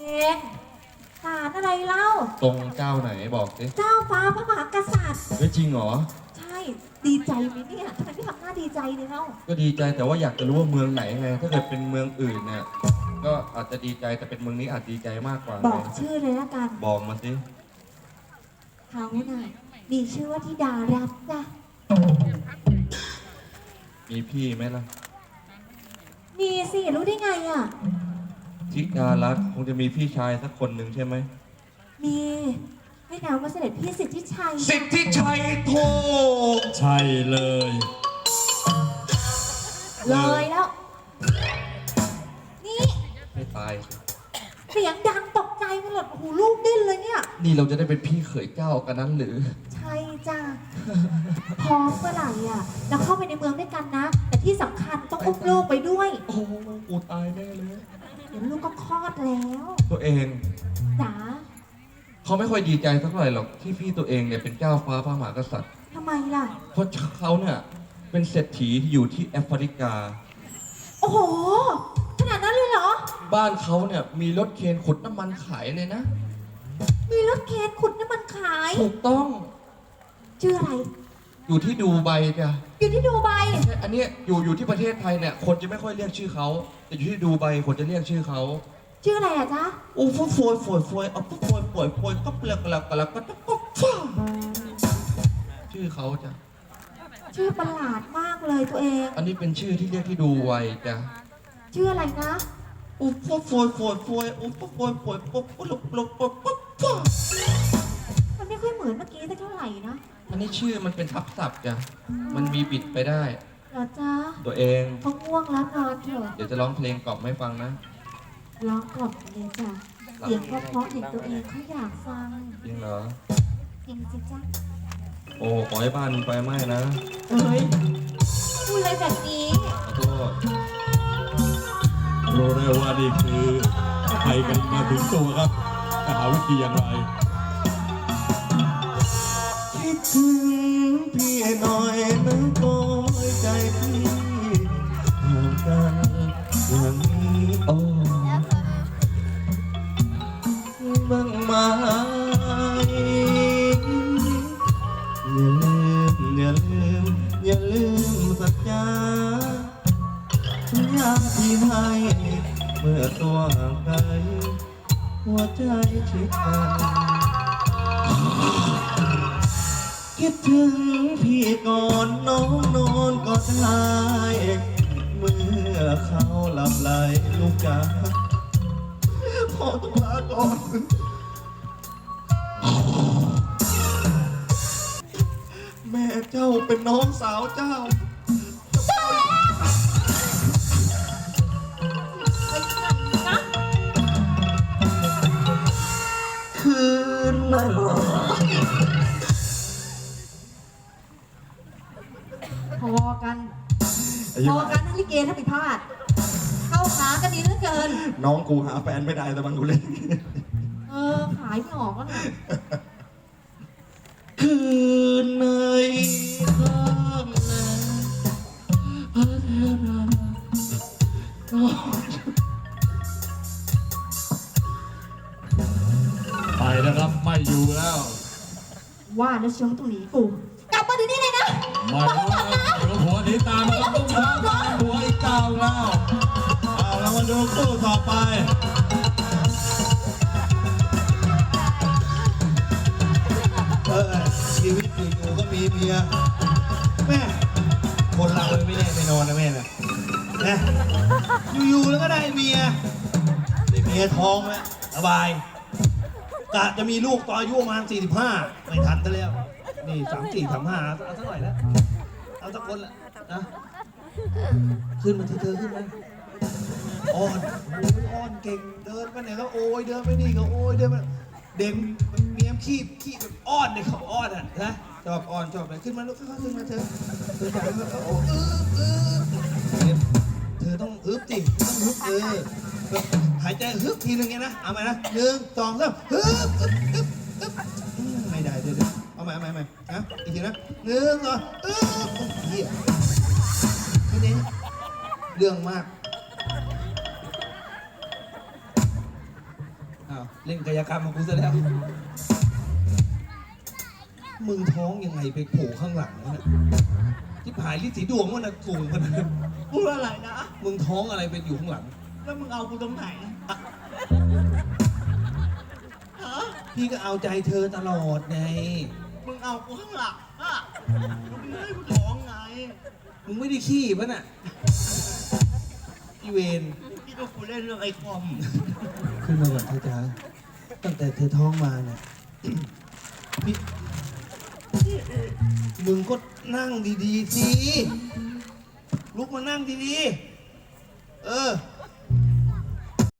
เองศาลอะไรเล่า ตรงเจ้าไหนบอกสิเจ้าฟ้าพระมหากษัตริย์ เฮ้ยจริงเหรอ ใช่ ดีใจไหมเนี่ยทำไมไม่ทำหน้าดีใจเลยเล่าก็ดีใจแต่ว่าอยากจะรู้ว่าเมืองไหนไง ถ้าเกิดเป็นเมืองอื่นเนี่ย ก็อาจจะดีใจแต่เป็นเมืองนี้อาจดีใจมากกว่าบอกไงชื่อเลยละกันบอกมาสิเขาน่ะมีชื่อว่าธิดารัตน์จ้ะมีพี่ไหมล่ะ มีสิรู้ได้ไงอะ ทิดารัตน์คงจะมีพี่ชายสักคนหนึ่งใช่ไหม มีให้นามว่าเสด็จพี่สิทธิชัยสิทธิชัยโทใช่เลย เลยแล้ว นี่ไม่ตายสิเสียงดังตกใจมันหลดหูลูกดิ้นเลยเนี่ย นี่เราจะได้เป็นพี่เขยเจ้ากันนั้นหรือ ใช่จ้ะพร้อมเมื่อไหร่อะเราเข้าไปในเมืองด้วยกันนะ แต่ที่สำคัญต้องอุ้มลูกไปด้วย โอ้กูตายแน่เลยเดี๋ยวลูกก็คลอดแล้วตัวเองจ๋าเขาไม่ค่อยดีใจสักเท่าไหร่หรอกที่พี่ตัวเองเนี่ยเป็นเจ้าฟ้าพระมหากษัตริย์ ทำไมล่ะ เพราะเขาเนี่ยเป็นเศรษฐีที่อยู่ที่แอฟริกา โอ้โห ขนาดนั้นเลยเหรอ บ้านเขาเนี่ยมีรถเคนขุดน้ำมันขายเลยนะ มีรถเคนขุดน้ำมันขาย ถูกต้อง ชื่ออะไร อยู่ที่ดูไบจ้ะอยู่ที่ดูไบใช่อันเนี้ยอยู่อยู่ที่ประเทศไทยเนี่ยคนจะไม่ค่อยเรียกชื่อเขาแต่อยู่ที่ดูไบคนจะเรียกชื่อเขาชื่ออะไรอะจ๊ะโอ้ฟฟวยฟวยฟวยเอาฟฟวยฟวยฟวยก็เปลือกกะลักกะลักก็ตะก็ฟ้าชื่อเขาจ้ะชื่อประหลาดมากเลยตัวเอง อันนี้เป็นชื่อที่เรียกที่ดูไวจ้ะชื่ออะไรนะโอ้ฟฟวยฟวยฟวยโอ้ฟฟวยฟวยปุ๊บปุ๊บปุ๊บปุ๊บปุ๊บปุ๊บมันไม่ค่อยเหมือนเมื่อกี้สักเท่าไห ร่นะอันนี้ชื่อมันเป็นทับศัพท์จ้ะมันมีบิดไปได้ เหรอจ๊ะตัวเอง เขาง่วงแล้วนอนเถอะเดี๋ยวจะร้องเพลงกล่อมให้ฟังนะร้องกล่อมเลยจ้ะเสียงเพราะๆเห็นตัวเองเขาอยากฟังจริงเหรอ จริงสิจ๊ะโอ้ขอให้บ้านมึงไฟไหม้นะเอ้ยพูดอะไรแบบนี้ขอโทษรู้ได้ว่านี่คือไปกันมาถึงตัวครับจะหาวิธีอย่างไรคิด ถึงพี่หน่อยนะโกยใจพี่ห่างกันอย่างนี้โอ้บ้างไหมอย่าลืมอย่าลืมอย่าลืมสัจจาสัญญาที่ให้เมื่อตัวห่างไกลหัวใจชิดกัน คิดถึงพี่ก่อนน้องนอนก็ได้เมื่อเขาหลับไหลลูกจ๋าขอตัวลาก่อนแม่เจ้าเป็นน้องสาวเจ้าคืนนั้น พอกันทั้งลิเกทั้งผิดพลาด เข้าขากันดีเหลือเกิน น้องกูหาแฟนไม่ได้แต่มันกูเล่น เออ ขายไม่ออกแล้วนะคืนในข้างแลพระเทราก็ไปนะครับ ไม่อยู่แล้ว ว่าแล้วเชียวต้องหนีกู กลับมาเดี๋ยวนี้เลยนะมาดูนะเดี๋ยวหัวห นีตามมาต้องช้าตามหัวอีกเก้าแล้วเอาแล้วมาดูคู่ต่อไปเออชีวิตอยู่ๆก็มีเมียแม่คนเราไม่แน่ไม่นอนนะแม่นะนะอยู่ๆแล้วก็ได้เมียได้เมียท้องแล้วสบายกะจะมีลูกตอนอายุประมาณ45ไม่ทันซะแล้วนี่สามสี่สามห้าเอาเท่าไหร่แล้วเอาสักคนละ นะขึ้นมาที่เธอขึ้นมาอ้อนโอ้ยอ้อนเก่ง เดินไปไหนก็โอยเดินไปนี่ก็โอยเดินไปเด็กมันเมียมขี้ขี้แบบอ้อนเนี่ยเขาอ้อนอะนะชอบอ้อนชอบอะไรขึ้นมาลูกขึ้นมาเธอเธอจะโอ้อึ๊บอึ๊บเธอต้องอึ๊บสิต้องอึ๊บเออแบบหายใจฮึบทีนึงไงนะเอาไหมนะหนึ่งสองสามฮึบอึ๊บอึ๊บอึ๊บไม่ได้เดี๋ยวเดี๋ยวเอาใหม่เอาใหม่เอาใหม่นะอีกทีนะหนึ่งสองอึ๊บอ้เหี้ย แค่นี้เรื่องมากอ้าวเล่นกายกรรมมากูซะแล้ว มึงท้องยังไงไปโผล่ข้างหลังวะเนี่ยที่ผายลิสีดวงมันน่ะสูงขนาดนั้นพูดอะไรนะ มึงท้องอะไรเป็นอยู่ข้างหลัง แล้วมึงเอากูตรงไหนอะพี่ก็เอาใจเธอตลอดไง มึงเอากูข้างหลังอะมึงไม่ให้กูท้องไง มึงไม่ได้ขี้ปะน่ะอีเวนที่ตัวกูเล่นเรื่องไอ้คอม ขึ้นมาก่อนเธอจ้าตั้งแต่เธอท้องมาเนี่ย พี่มึงก็นั่งดีๆสิลุกมานั่งดีๆ เออ